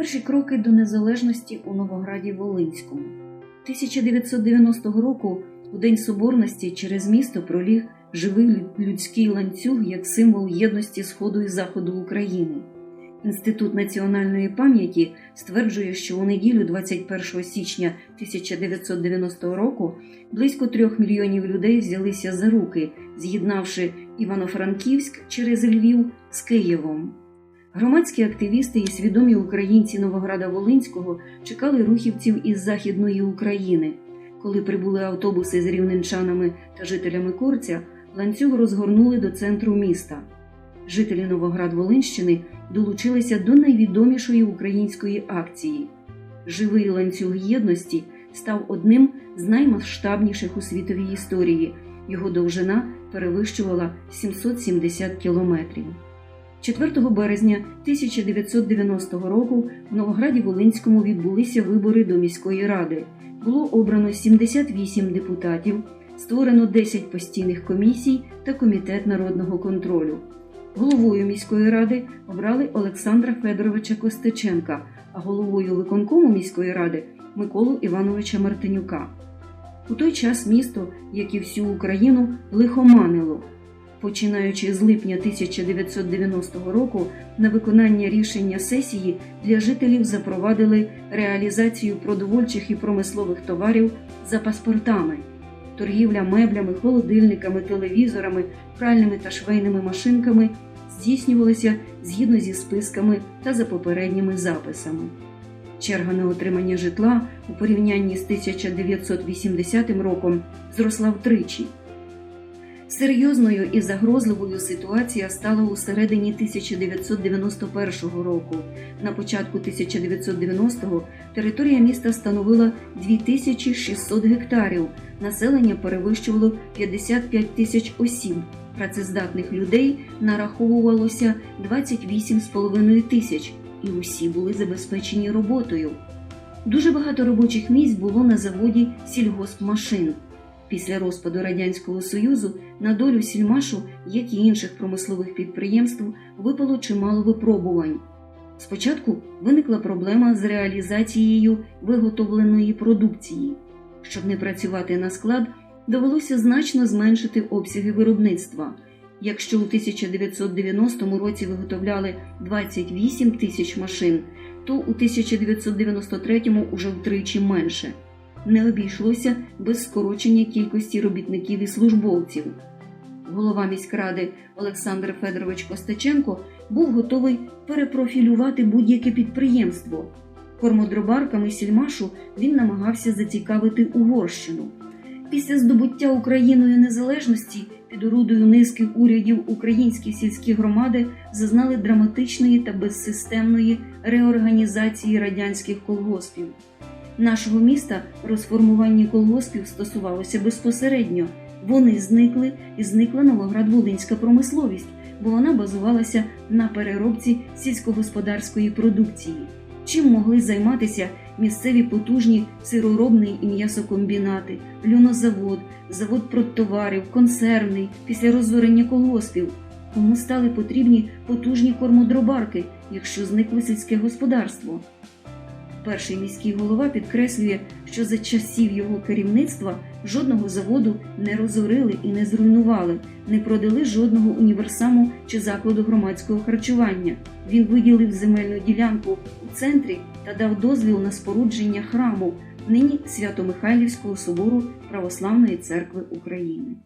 Перші кроки до незалежності у Новограді Волинському. 1990 року, у День Соборності, через місто проліг живий людський ланцюг як символ єдності Сходу і Заходу України. Інститут національної пам'яті стверджує, що у неділю 21 січня 1990 року близько трьох мільйонів людей взялися за руки, з'єднавши Івано-Франківськ через Львів з Києвом. Громадські активісти і свідомі українці Новограда Волинського чекали рухівців із Західної України. Коли прибули автобуси з рівненчанами та жителями Корця, ланцюг розгорнули до центру міста. Жителі Новоград Волинщини долучилися до найвідомішої української акції. Живий ланцюг єдності став одним з наймасштабніших у світовій історії. Його довжина перевищувала 770 кілометрів. 4 березня 1990 року в Новограді Волинському відбулися вибори до міської ради. Було обрано 78 депутатів, створено 10 постійних комісій та комітет народного контролю. Головою міської ради обрали Олександра Федоровича Костеченка, а головою виконкому міської ради Миколу Івановича Мартинюка. У той час місто, як і всю Україну, лихоманило. Починаючи з липня 1990 року, на виконання рішення сесії для жителів запровадили реалізацію продовольчих і промислових товарів за паспортами, торгівля меблями, холодильниками, телевізорами, пральними та швейними машинками здійснювалася згідно зі списками та за попередніми записами. Черга на отримання житла у порівнянні з 1980 роком зросла втричі. Серйозною і загрозливою ситуація стала у середині 1991 року. На початку 1990-го територія міста становила 2600 гектарів, населення перевищувало 55 тисяч осіб. Працездатних людей нараховувалося 28,5 тисяч, і усі були забезпечені роботою. Дуже багато робочих місць було на заводі сільгоспмашин. Після розпаду Радянського Союзу на долю сільмашу, як і інших промислових підприємств, випало чимало випробувань. Спочатку виникла проблема з реалізацією виготовленої продукції. Щоб не працювати на склад, довелося значно зменшити обсяги виробництва. Якщо у 1990 році виготовляли 28 тисяч машин, то у 1993 уже втричі менше. Не обійшлося без скорочення кількості робітників і службовців. Голова міськради Олександр Федорович Костаченко був готовий перепрофілювати будь-яке підприємство. Кормодробарками сільмашу він намагався зацікавити Угорщину. Після здобуття Україною незалежності під орудою низки урядів українські сільські громади зазнали драматичної та безсистемної реорганізації радянських колгоспів. Нашого міста розформування колгоспів стосувалося безпосередньо. Вони зникли і зникла Новоград-Волинська промисловість, бо вона базувалася на переробці сільськогосподарської продукції. Чим могли займатися місцеві потужні сироробні і м'ясокомбінати, льонозавод, завод продтоварів, консервний після розорення колгоспів? Кому стали потрібні потужні кормодробарки, якщо зникло сільське господарство? Перший міський голова підкреслює, що за часів його керівництва жодного заводу не розорили і не зруйнували, не продали жодного універсаму чи закладу громадського харчування. Він виділив земельну ділянку у центрі та дав дозвіл на спорудження храму нині Свято-Михайлівського собору Православної церкви України.